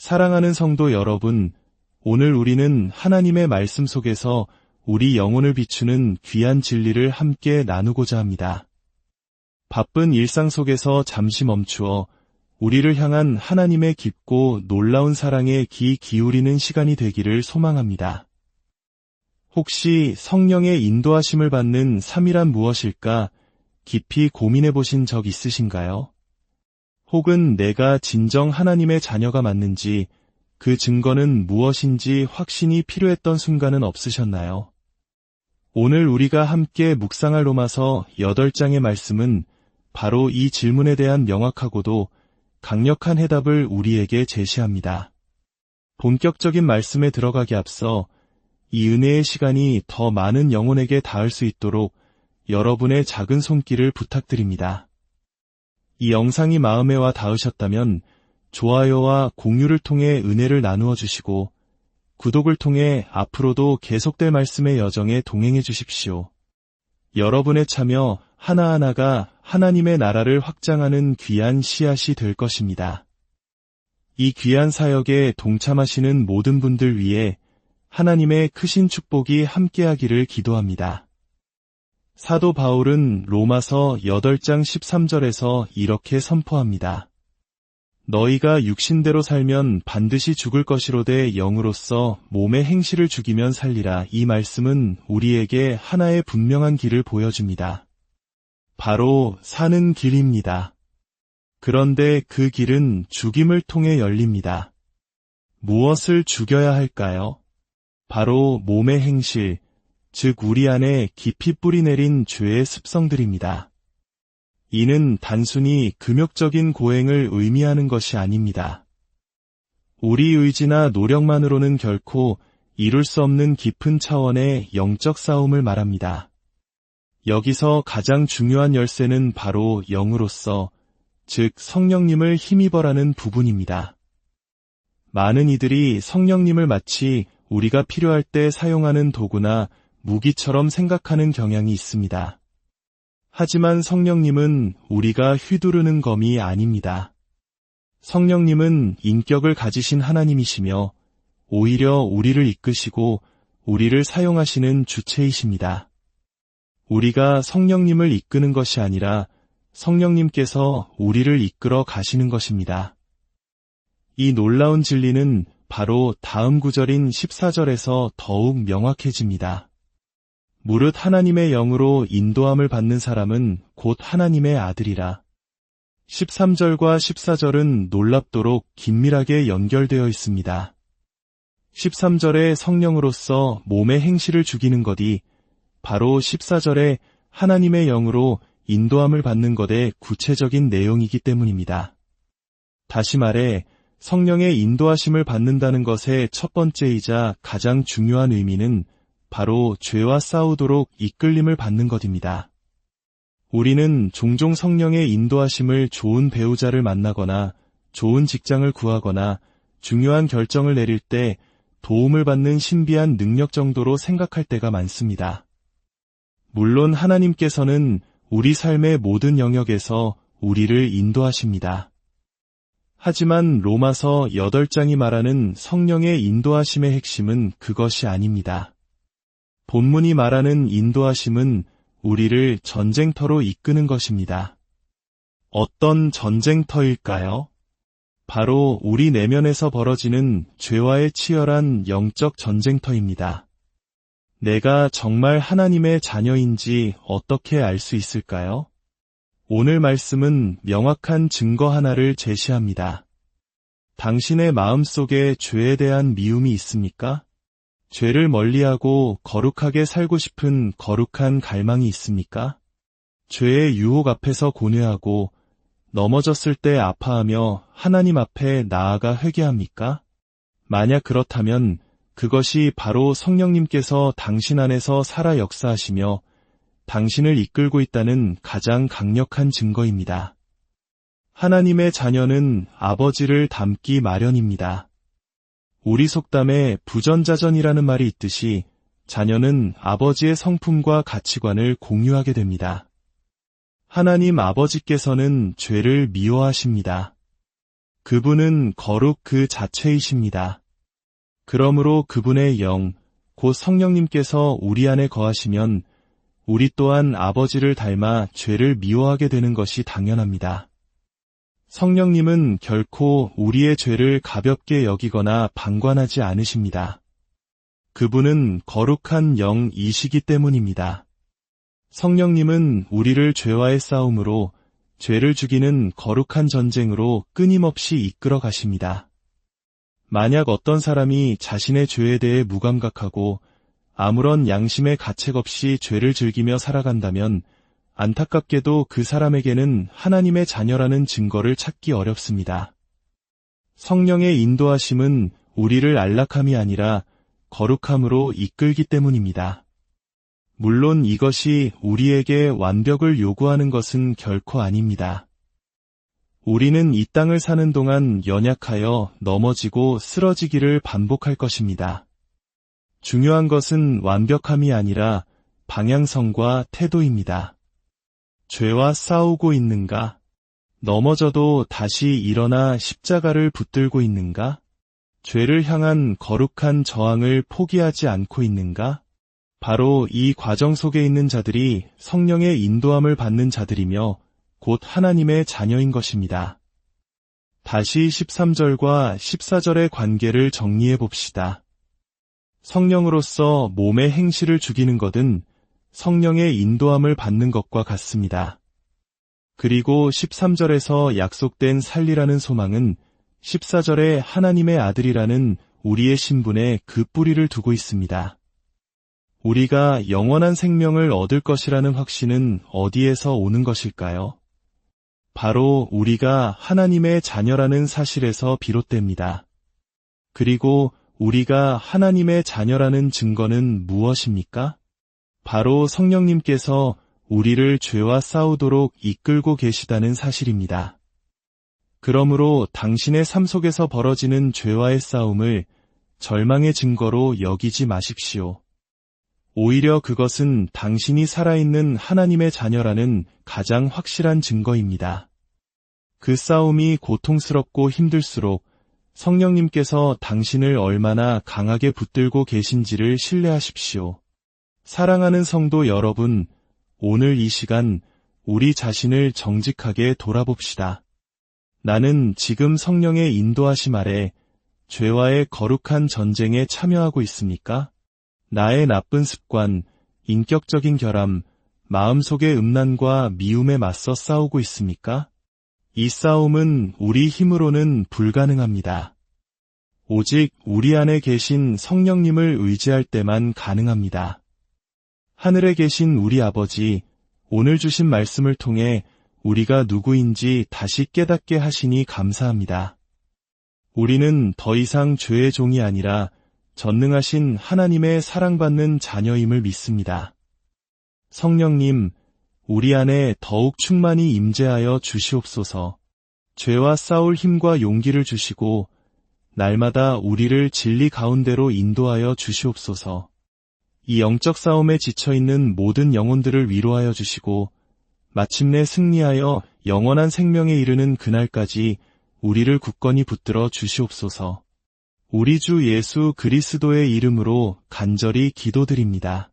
사랑하는 성도 여러분, 오늘 우리는 하나님의 말씀 속에서 우리 영혼을 비추는 귀한 진리를 함께 나누고자 합니다. 바쁜 일상 속에서 잠시 멈추어 우리를 향한 하나님의 깊고 놀라운 사랑에 귀 기울이는 시간이 되기를 소망합니다. 혹시 성령의 인도하심을 받는 삶이란 무엇일까 깊이 고민해 보신 적 있으신가요? 혹은 내가 진정 하나님의 자녀가 맞는지 그 증거는 무엇인지 확신이 필요했던 순간은 없으셨나요? 오늘 우리가 함께 묵상할 로마서 8장의 말씀은 바로 이 질문에 대한 명확하고도 강력한 해답을 우리에게 제시합니다. 본격적인 말씀에 들어가기 앞서 이 은혜의 시간이 더 많은 영혼에게 닿을 수 있도록 여러분의 작은 손길을 부탁드립니다. 이 영상이 마음에 와 닿으셨다면 좋아요와 공유를 통해 은혜를 나누어 주시고 구독을 통해 앞으로도 계속될 말씀의 여정에 동행해 주십시오. 여러분의 참여 하나하나가 하나님의 나라를 확장하는 귀한 씨앗이 될 것입니다. 이 귀한 사역에 동참하시는 모든 분들 위해 하나님의 크신 축복이 함께하기를 기도합니다. 사도 바울은 로마서 8장 13절에서 이렇게 선포합니다. 너희가 육신대로 살면 반드시 죽을 것이로되 영으로서 몸의 행실을 죽이면 살리라. 이 말씀은 우리에게 하나의 분명한 길을 보여줍니다. 바로 사는 길입니다. 그런데 그 길은 죽임을 통해 열립니다. 무엇을 죽여야 할까요? 바로 몸의 행실, 즉 우리 안에 깊이 뿌리내린 죄의 습성들입니다. 이는 단순히 금욕적인 고행을 의미하는 것이 아닙니다. 우리 의지나 노력만으로는 결코 이룰 수 없는 깊은 차원의 영적 싸움을 말합니다. 여기서 가장 중요한 열쇠는 바로 영으로서, 즉 성령님을 힘입어라는 부분입니다. 많은 이들이 성령님을 마치 우리가 필요할 때 사용하는 도구나 무기처럼 생각하는 경향이 있습니다. 하지만 성령님은 우리가 휘두르는 검이 아닙니다. 성령님은 인격을 가지신 하나님이시며 오히려 우리를 이끄시고 우리를 사용하시는 주체이십니다. 우리가 성령님을 이끄는 것이 아니라 성령님께서 우리를 이끌어 가시는 것입니다. 이 놀라운 진리는 바로 다음 구절인 14절에서 더욱 명확해집니다. 무릇 하나님의 영으로 인도함을 받는 사람은 곧 하나님의 아들이라. 13절과 14절은 놀랍도록 긴밀하게 연결되어 있습니다. 13절에 성령으로서 몸의 행실을 죽이는 것이 바로 14절에 하나님의 영으로 인도함을 받는 것의 구체적인 내용이기 때문입니다. 다시 말해 성령의 인도하심을 받는다는 것의 첫 번째이자 가장 중요한 의미는 바로 죄와 싸우도록 이끌림을 받는 것입니다. 우리는 종종 성령의 인도하심을 좋은 배우자를 만나거나 좋은 직장을 구하거나 중요한 결정을 내릴 때 도움을 받는 신비한 능력 정도로 생각할 때가 많습니다. 물론 하나님께서는 우리 삶의 모든 영역에서 우리를 인도하십니다. 하지만 로마서 8장이 말하는 성령의 인도하심의 핵심은 그것이 아닙니다. 본문이 말하는 인도하심은 우리를 전쟁터로 이끄는 것입니다. 어떤 전쟁터일까요? 바로 우리 내면에서 벌어지는 죄와의 치열한 영적 전쟁터입니다. 내가 정말 하나님의 자녀인지 어떻게 알 수 있을까요? 오늘 말씀은 명확한 증거 하나를 제시합니다. 당신의 마음 속에 죄에 대한 미움이 있습니까? 죄를 멀리하고 거룩하게 살고 싶은 거룩한 갈망이 있습니까? 죄의 유혹 앞에서 고뇌하고 넘어졌을 때 아파하며 하나님 앞에 나아가 회개합니까? 만약 그렇다면 그것이 바로 성령님께서 당신 안에서 살아 역사하시며 당신을 이끌고 있다는 가장 강력한 증거입니다. 하나님의 자녀는 아버지를 닮기 마련입니다. 우리 속담에 부전자전이라는 말이 있듯이 자녀는 아버지의 성품과 가치관을 공유하게 됩니다. 하나님 아버지께서는 죄를 미워하십니다. 그분은 거룩 그 자체이십니다. 그러므로 그분의 영, 곧 성령님께서 우리 안에 거하시면 우리 또한 아버지를 닮아 죄를 미워하게 되는 것이 당연합니다. 성령님은 결코 우리의 죄를 가볍게 여기거나 방관하지 않으십니다. 그분은 거룩한 영이시기 때문입니다. 성령님은 우리를 죄와의 싸움으로 죄를 죽이는 거룩한 전쟁으로 끊임없이 이끌어 가십니다. 만약 어떤 사람이 자신의 죄에 대해 무감각하고 아무런 양심의 가책 없이 죄를 즐기며 살아간다면 안타깝게도 그 사람에게는 하나님의 자녀라는 증거를 찾기 어렵습니다. 성령의 인도하심은 우리를 안락함이 아니라 거룩함으로 이끌기 때문입니다. 물론 이것이 우리에게 완벽을 요구하는 것은 결코 아닙니다. 우리는 이 땅을 사는 동안 연약하여 넘어지고 쓰러지기를 반복할 것입니다. 중요한 것은 완벽함이 아니라 방향성과 태도입니다. 죄와 싸우고 있는가? 넘어져도 다시 일어나 십자가를 붙들고 있는가? 죄를 향한 거룩한 저항을 포기하지 않고 있는가? 바로 이 과정 속에 있는 자들이 성령의 인도함을 받는 자들이며 곧 하나님의 자녀인 것입니다. 다시 13절과 14절의 관계를 정리해 봅시다. 성령으로서 몸의 행실을 죽이는 것은 성령의 인도함을 받는 것과 같습니다. 그리고 13절에서 약속된 살리라는 소망은 14절에 하나님의 아들이라는 우리의 신분에 그 뿌리를 두고 있습니다. 우리가 영원한 생명을 얻을 것이라는 확신은 어디에서 오는 것일까요? 바로 우리가 하나님의 자녀라는 사실에서 비롯됩니다. 그리고 우리가 하나님의 자녀라는 증거는 무엇입니까? 바로 성령님께서 우리를 죄와 싸우도록 이끌고 계시다는 사실입니다. 그러므로 당신의 삶 속에서 벌어지는 죄와의 싸움을 절망의 증거로 여기지 마십시오. 오히려 그것은 당신이 살아있는 하나님의 자녀라는 가장 확실한 증거입니다. 그 싸움이 고통스럽고 힘들수록 성령님께서 당신을 얼마나 강하게 붙들고 계신지를 신뢰하십시오. 사랑하는 성도 여러분, 오늘 이 시간 우리 자신을 정직하게 돌아봅시다. 나는 지금 성령의 인도하심 아래 죄와의 거룩한 전쟁에 참여하고 있습니까? 나의 나쁜 습관, 인격적인 결함, 마음속의 음란과 미움에 맞서 싸우고 있습니까? 이 싸움은 우리 힘으로는 불가능합니다. 오직 우리 안에 계신 성령님을 의지할 때만 가능합니다. 하늘에 계신 우리 아버지, 오늘 주신 말씀을 통해 우리가 누구인지 다시 깨닫게 하시니 감사합니다. 우리는 더 이상 죄의 종이 아니라 전능하신 하나님의 사랑받는 자녀임을 믿습니다. 성령님, 우리 안에 더욱 충만히 임재하여 주시옵소서. 죄와 싸울 힘과 용기를 주시고 날마다 우리를 진리 가운데로 인도하여 주시옵소서. 이 영적 싸움에 지쳐 있는 모든 영혼들을 위로하여 주시고 마침내 승리하여 영원한 생명에 이르는 그날까지 우리를 굳건히 붙들어 주시옵소서. 우리 주 예수 그리스도의 이름으로 간절히 기도드립니다.